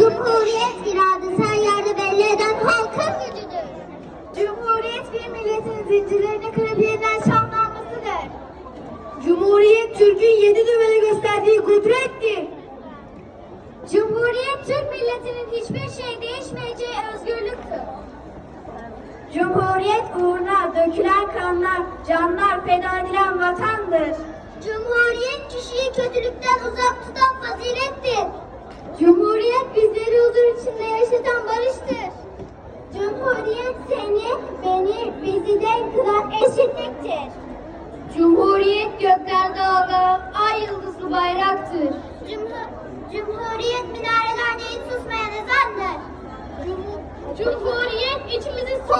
Cumhuriyet iradesi her yerde belli eden halkın gücüdür. Cumhuriyet bir milletin zincirlerini kırıp yeniden şanlanmasıdır. Cumhuriyet Türk'ün yedi düvele gösterdiği kudrettir. Cumhuriyet Türk milletinin hiçbir şey değişmeyeceği özgürlüktür. Cumhuriyet uğruna dökülen kanlar, canlar feda edilen vatandır. Cumhuriyet kişiyi kötülükten uzak tutan fazilettir. De kılan eşitliktir. Cumhuriyet göklerde ağlayan ay yıldızlı bayraktır. Cumhuriyet minarelerde hiç susmayan ezandır. Cumhuriyet içimizi sonsuza